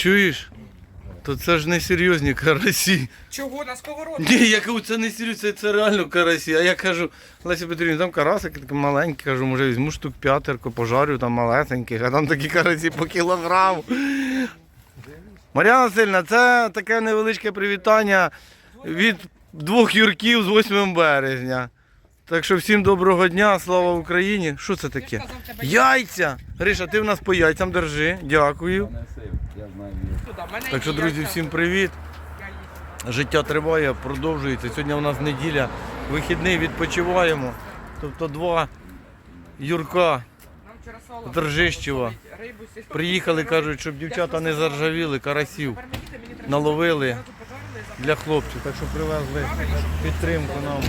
Чуєш? То це ж не серйозні карасі. Чого на сковородку? Ні, я кажу, це не серйозно, це, це реально карасі. А я кажу, Леся Петрівна, там карасики такі маленькі, кажу, може візьму штук п'ятерку, пожарю там малесеньких, а там такі карасі по кілограму. Мар'яна Васильівна, це таке невеличке привітання від двох юрків з 8 березня. Так що всім доброго дня, слава Україні. Що це таке? Яйця! Гриша, ти в нас по яйцям держи. Дякую. Так що, друзі, всім привіт. Життя триває, продовжується. Сьогодні у нас неділя, вихідний, відпочиваємо. Тобто два Юрка сіль. приїхали, кажуть, щоб дівчата не заржавіли, карасів наловили для хлопців. Так що привезли підтримку нам.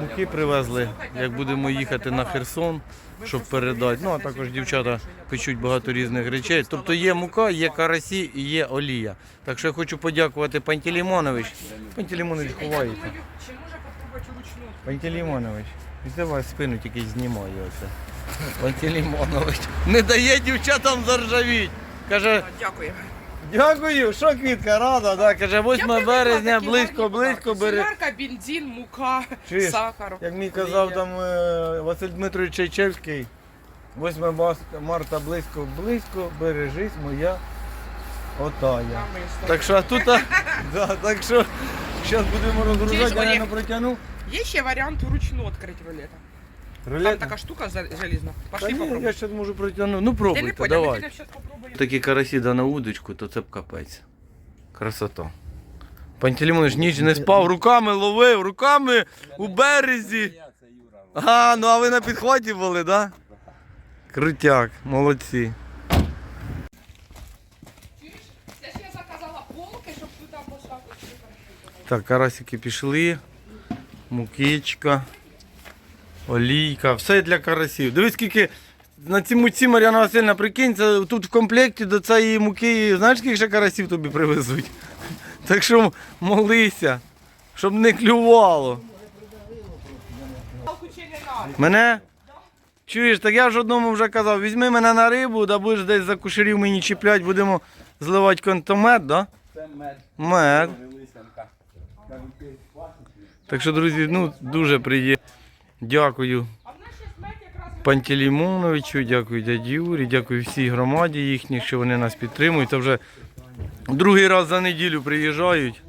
Муки привезли, як будемо їхати на Херсон, щоб передати. Ну а також дівчата печуть багато різних речей. Тобто є мука, є карасі і є олія. Так що я хочу подякувати Пантелеймонович. Пантелеймонович ховається. Пантелеймонович, давай спину тільки знімай оце. Пантелеймонович. Не дає дівчатам заржавіть. Каже, Дякую. Дякую, що квітка рада, да? каже, 8 Я березня, близько-близько бери. Солярка, бензин, мука, Чуєш, сахар. Як мені казав там е, Василь Дмитрович Чайчевський, 8 бас- марта близько, близько, бережись моя отая. Так що а тут, а, да, так що зараз будемо розгружати, Чуєш, я Олег? не протягну. Є ще варіант вручну відкрити рулета. Там така штука залізна. Пошли ні, я попробуй. зараз можу протягнути. Ну не пробуйте, понял, давай. підемо зараз попробуємо. Такі карасі да на удочку, то це б капець. Красота. Пантелеймонович ніч не спав, руками ловив, руками у березі. А, ну а ви на підхваті були, так? Да? Крутяк, молодці. Так, карасики пішли. Мукичка, олійка, все для карасів. Дивись, скільки на цій муці Мар'яна Васильівна, прикинь, це тут в комплекті до цієї муки, знаєш, скільки ще карасів тобі привезуть? Так що молися, щоб не клювало. Мене? Чуєш, так я ж одному вже казав, візьми мене на рибу, да будеш десь за кушерів мені чіплять, будемо зливати контомет, да? Це мед. Мед. Так що, друзі, ну дуже приємно. Дякую Пантелеймоновичу, дякую дяді Юрі, дякую всій громаді їхній, що вони нас підтримують. Та вже другий раз за неділю приїжджають.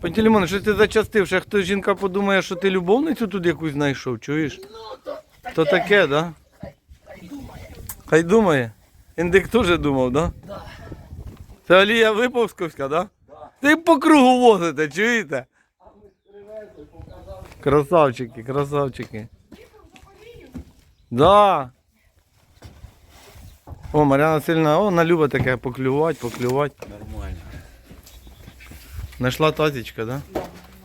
Пантелеймонович, що ти зачастив? Ще хтось жінка подумає, що ти любовницю тут якусь знайшов, чуєш? То таке, так? Да? Хай думає. Індик теж думав, так? Да? Це Алія Виповськовська, так? Да? Ти по кругу возите, чуєте? Красавчики, красавчики. Да. О, Мар'яна Васильівна, о, вона любить таке поклювати, поклювати. Нормально. Нашла тазічка, да?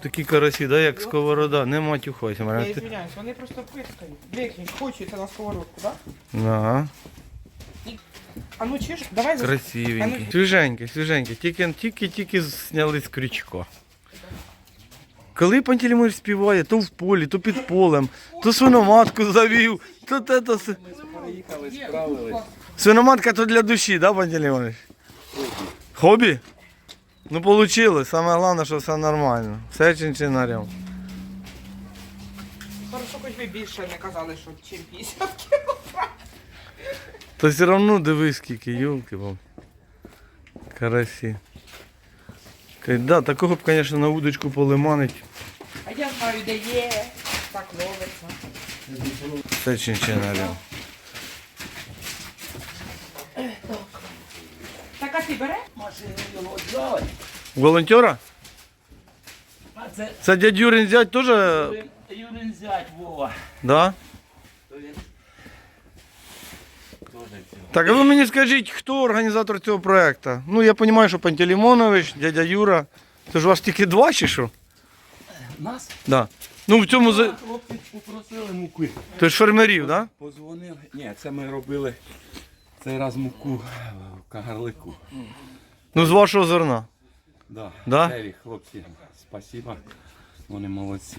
Такі карасі, да, як сковорода. Не матюхайся, Я Мар'яна. Ти- извиняюсь, вони просто пискають. Викинь, хочеться на сковородку, так? Ага, А ну чиш, давай за- красивенькі. Свіженькі, свіженькі. Тільки, тільки, тільки зняли з крючка. Коли Пантелеймонович співає, то в полі, то під полем, то свиноматку завів, то те, то се. Приїхали, справились. Свиноматка то для душі, да, Пантелеймонович? Хобі? Ну, получилось. Саме головне, що все нормально. Все чинчинарем. Хорошо, хоч ви більше не казали, що чим 50 кілограм. То все одно дивись, скільки, йолки вам. Карасі. Кай- Да, такого б, звісно, на удочку полиманить. А я знаю, де є. Так ловиться. Все чинчинарем. Так, а ти береш? Машину його взяли. Волонтера? А це Це дядь Юрин зять теж, Юрин- Юрин зять Вова. да? То він теж цього. Так, а ви мені скажіть, хто організатор цього проекту? Ну, я розумію, що Пантелеймонович, дядя Юра. Це ж у вас тільки два чи що? Нас Да. Ну, в цьому... за- хлопці попросили муки. То ж фермерів, так? Да? Позвонив. Ні, це ми робили цей раз муку в кагарлику. Ну, з вашого зерна. Да. Да? Цеві, хлопці, спасибо. Вони молодці.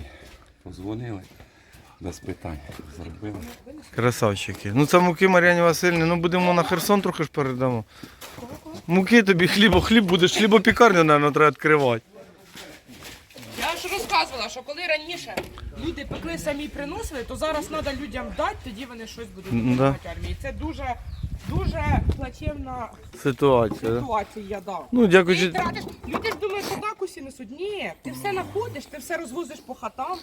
Позвонили. Без питань зробили. Красавчики. Ну це муки Мар'яні Васильівні, ну будемо на Херсон трохи ж передамо. Муки тобі хлібо, хліб будеш, хлібопікарню, мабуть, треба відкривати. Що коли раніше люди пекли самі приносили, то зараз треба людям дати, тоді вони щось будуть М, допомагати армії. Це дуже, дуже плачевна Ситуація. да? ситуація, да. Ну, Ти дякуючи. тратиш, люди ж думають, що так усі несуть. Ні, ти все знаходиш, ти все розвозиш по хатам,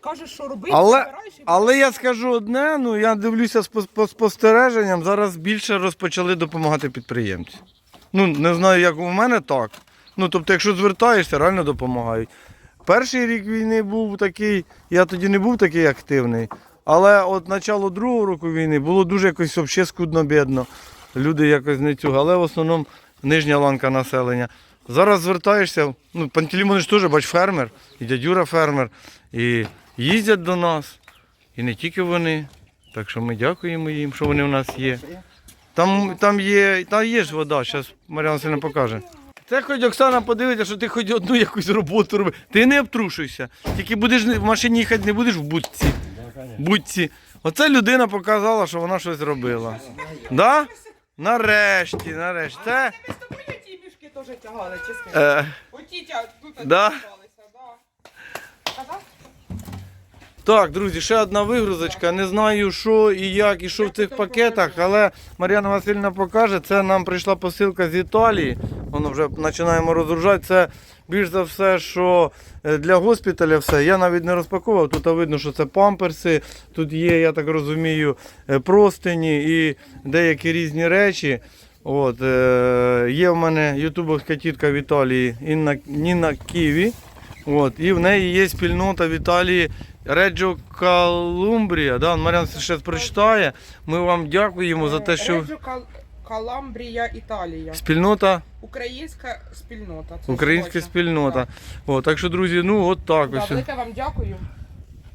кажеш, що робити, Але, збираєш і але я скажу одне, ну я дивлюся по, по спостереженням, зараз більше розпочали допомагати підприємці. Ну, не знаю, як у мене так. Ну, тобто, якщо звертаєшся, реально допомагають. Перший рік війни був такий, я тоді не був такий активний. Але от начало другого року війни було дуже якось взагалі скудно бідно. Люди якось не цього, але в основному нижня ланка населення. Зараз звертаєшся, ну, Пантелеймон ж теж, бач, фермер, і дядюра фермер, і їздять до нас, і не тільки вони. Так що ми дякуємо їм, що вони в нас є. Там, там є, там є ж вода, зараз Мар'яна Васильівна покаже. Це хоч Оксана подивиться, що ти хоч одну якусь роботу робиш. Ти не обтрушуйся. Тільки будеш в машині їхати, не будеш в будці. Будці. Оце людина показала, що вона щось робила. Да? Нарешті, нарешті. Це. Ми з тобою ті мішки теж тягали, чесно. Е, Оті тя тут Да? тягалися, да. Казав? Так, друзі, ще одна вигрузочка. Не знаю, що і як, і що в цих пакетах, але Мар'яна Васильівна покаже. Це нам прийшла посилка з Італії. Воно вже починаємо розгружати. Це більш за все, що е, для госпіталя все. Я навіть не розпаковував. Тут видно, що це памперси. Тут є, я так розумію, е, простині і деякі різні речі. От, е, є в мене ютубовська тітка в Італії Інна, Ніна Ківі. От, і в неї є спільнота в Італії Реджо Калумбрія. Да, Мар'ян ще прочитає. Ми вам дякуємо за те, що Реджо Кал- Каламбрія, Італія. спільнота, Українська спільнота. це українська точно. спільнота. От, так що, друзі, ну от так Да, ось. велике вам дякую. Я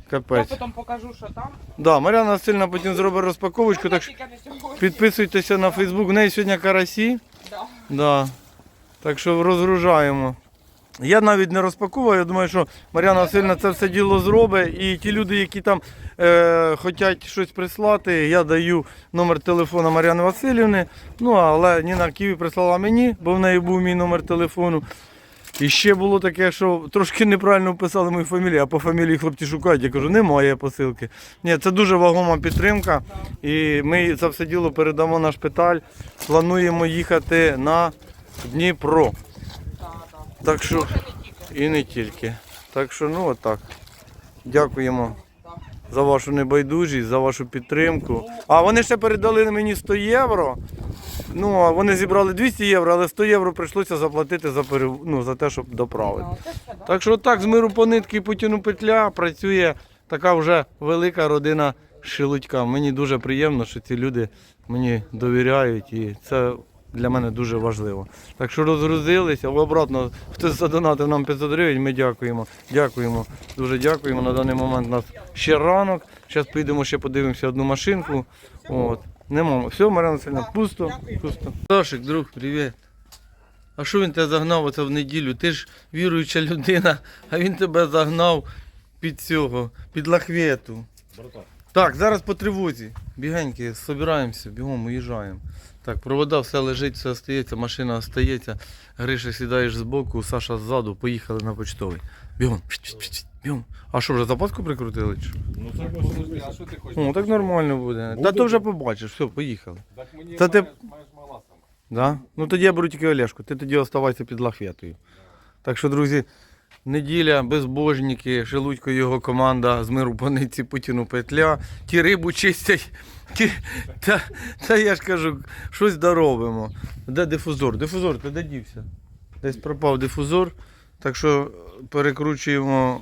Капець. потім покажу, що там. Да, Мар'яна Васильівна потім зробить розпаковочку, так що Тільки не сьогодні. підписуйтеся на Фейсбук. У неї сьогодні карасі. Да. Да. Так що розгружаємо. Я навіть не розпаковую, я думаю, що Мар'яна Васильівна це все діло зробить. І ті люди, які там е, хочуть щось прислати, я даю номер телефону Мар'яни Васильівни. Ну, але Ніна Ківі прислала мені, бо в неї був мій номер телефону. І ще було таке, що трошки неправильно вписали мою фамілію, а по фамілії хлопці шукають. Я кажу, немає посилки. Ні, це дуже вагома підтримка. І ми це все діло передамо на шпиталь. Плануємо їхати на Дніпро. Так що і не тільки. Так що, ну отак. Дякуємо за вашу небайдужість, за вашу підтримку. А вони ще передали мені 100 євро. Ну, а вони зібрали 200 євро, але 100 євро прийшлося заплатити за, перев... ну, за те, щоб доправити. Так що так, з миру по нитки і Путіну петля працює така вже велика родина Шелудька. Мені дуже приємно, що ці люди мені довіряють і це для мене дуже важливо. Так що розгрузилися, обратно хтось задонатив нам 500 гривень, ми дякуємо. Дякуємо, дуже дякуємо. На даний момент у нас ще ранок. Зараз поїдемо ще подивимося одну машинку. От. Нема. Все, Марина Васильівна, пусто, пусто. Сашик, друг, привіт. А що він тебе загнав оце в неділю? Ти ж віруюча людина, а він тебе загнав під цього, під лахвету. Так, зараз по тривозі. Бігеньки, збираємося, бігом уїжджаємо. Так, провода, все лежить, все остається, машина остається. Гриша сідаєш збоку, Саша ззаду, поїхали на почтовий. Бігом. Бігом. А що, вже запаску прикрутили? чи що? Ну це може а що ти хочеш? О, так нормально буде. Та то вже побачиш, все, поїхали. Так мені Та ти- маєш, маєш мала сама. Да? Ну тоді я беру тільки Олешку, ти тоді оставайся під лахветою. Так що, друзі, неділя, безбожники, Шелудько його команда з миру по нитці Путіну петля. Ті рибу чистять. Ті... Та, та я ж кажу, щось доробимо. Де дифузор? Дифузор, ти де дівся? Десь пропав дифузор. Так що перекручуємо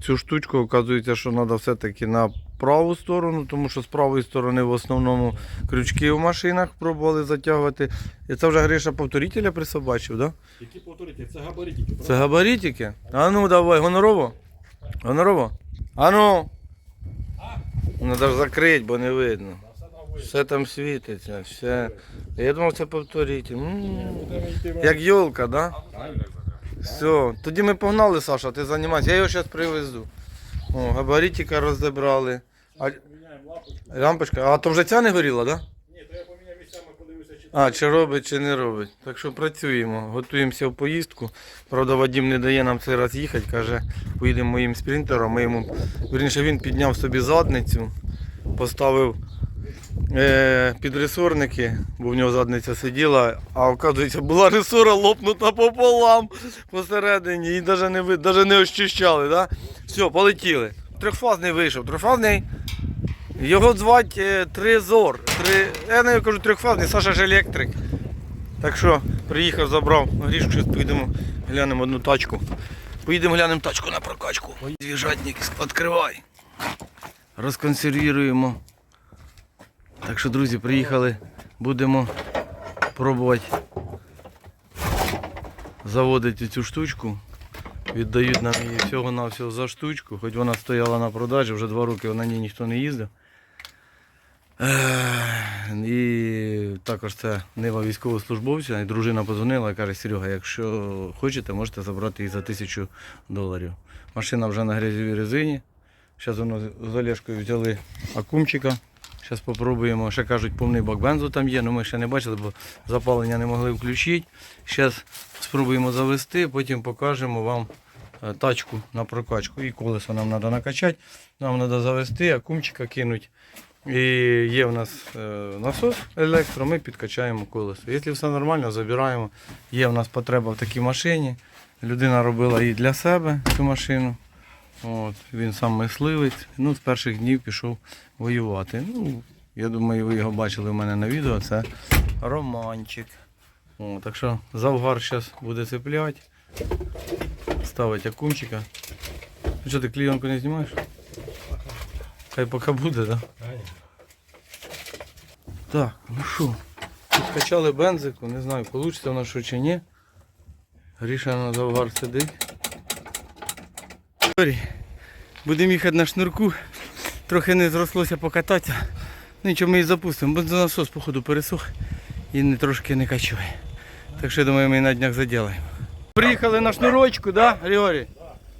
цю штучку. Оказується, що треба все-таки на праву сторону, тому що з правої сторони в основному крючки в машинах пробували затягувати. І це вже Гриша повторителя присобачив, так? Да? Які повторити? Це габаритики. Це габаритики? А ну давай, гонорово. Гонорово. А ну. Треба ж закрити, бо не видно. Все там світиться, все. Я думав, це повторитель. М, Як йолка, так? Да? Все. Тоді ми погнали, Саша, ти займайся. Я його зараз привезу. О, габаритика розібрали. А... Лампочка. А то вже ця не горіла, так? Да? Ні, то я поміняв місцями, подивився, чи А, чи робить, чи не робить. Так що працюємо, готуємося в поїздку. Правда, Вадим не дає нам цей раз їхати, каже, поїдемо моїм спринтером. Ми йому, вірніше, він підняв собі задницю, поставив е, під ресорники, бо в нього задниця сиділа, а оказується, була ресора лопнута пополам посередині і навіть не, ви- не ощущали. Да? Все, полетіли. Трьохфазний вийшов. Трьохфазний його звати е, Тризор. Три... Я не кажу трьохфазний, Саша ж електрик. Так що приїхав, забрав грішку, зараз поїдемо, глянемо одну тачку. Поїдемо глянемо тачку на прокачку. Двіжатник, відкривай. Розконсервіруємо. Так що, друзі, приїхали, будемо пробувати заводити цю штучку. Віддають нам її всього-навсього за штучку, хоч вона стояла на продажі, вже два роки на ній ніхто не їздив. І також це нива військовослужбовця. І дружина подзвонила і каже, Серега, якщо хочете, можете забрати її за тисячу доларів. Машина вже на грязьовій резині. Зараз воно з Олешкою взяли акумчика. Зараз спробуємо. Ще кажуть, повний бак бензу там є, але ми ще не бачили, бо запалення не могли включити. Зараз спробуємо завести, потім покажемо вам е, тачку на прокачку. І колесо нам треба накачати. Нам треба завести, акумчика кинути. І є в нас е, насос електро, ми підкачаємо колесо. Якщо все нормально, забираємо. Є в нас потреба в такій машині. Людина робила її для себе, цю машину. От, він сам мисливець. Ну, з перших днів пішов воювати. Ну, я думаю, ви його бачили в мене на відео. Це романчик. О, так що завгар зараз буде цепляти. Ставить акумчика. Ну що, ти клійонку не знімаєш? Хай поки буде, так? Да? Так, ну що, підкачали бензику, не знаю, вийде воно що чи ні. Гріша на завгар сидить. Будемо їхати на шнурку. Трохи не зрослося покататися. Ну нічого ми її запустимо. Бензонасос, походу, пересох і не трошки не качує. Так що думаю, ми її на днях заділаємо. Приїхали на шнурочку, да, Григорій?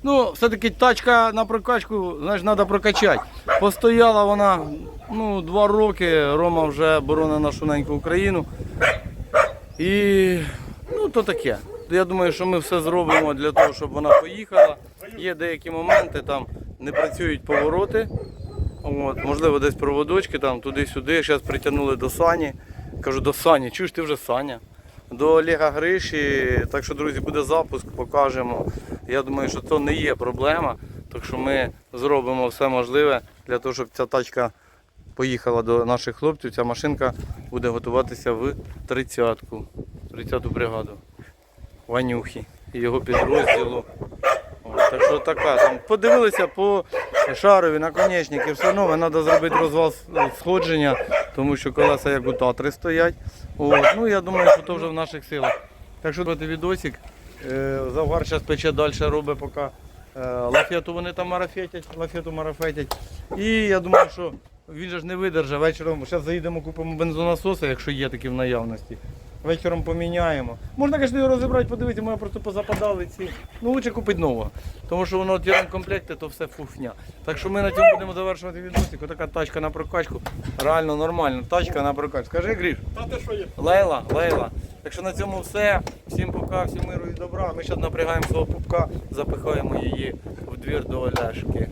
Ну, все-таки тачка на прокачку, знаєш, треба прокачати. Постояла вона ну, два роки, Рома вже боронить нашу неньку Україну. І ну, то таке. Я думаю, що ми все зробимо для того, щоб вона поїхала. Є деякі моменти, там не працюють повороти. От, можливо, десь проводочки там туди-сюди. Зараз притягнули до Сані. Кажу, до Сані, чуєш ти вже Саня. До Олега Гриші. Так що, друзі, буде запуск, покажемо. Я думаю, що це не є проблема. Так що ми зробимо все можливе для того, щоб ця тачка поїхала до наших хлопців. Ця машинка буде готуватися в 30-ку, 30-ту бригаду. Ванюхи і його підрозділу. Так що така там. Подивилися по шарові, наконечники, все одно треба зробити розвал сходження, тому що колеса як у Татри стоять. От, ну я думаю, що це вже в наших силах. Так що давайте відосик. Е, Завгар зараз пече далі робить поки е, лафету вони там марафетять, лафету марафетять. І я думаю, що він же ж не видержав вечором. Зараз заїдемо, купимо бензонасоси, якщо є такі в наявності. Вечором поміняємо. Можна, звісно, його розібрати, подивитися, мене просто позападали ці. Ну, лучше купити нового. Тому що воно ті комплекти, то все фуфня. Так що ми на цьому будемо завершувати відосик. Отака тачка на прокачку. Реально нормальна тачка на прокачку. Скажи, Гріш. Та те, що є. Лейла, Лейла. Так що на цьому все. Всім пока, всім миру і добра. Ми зараз напрягаємо свого пупка, запихаємо її в двір до Оляшки.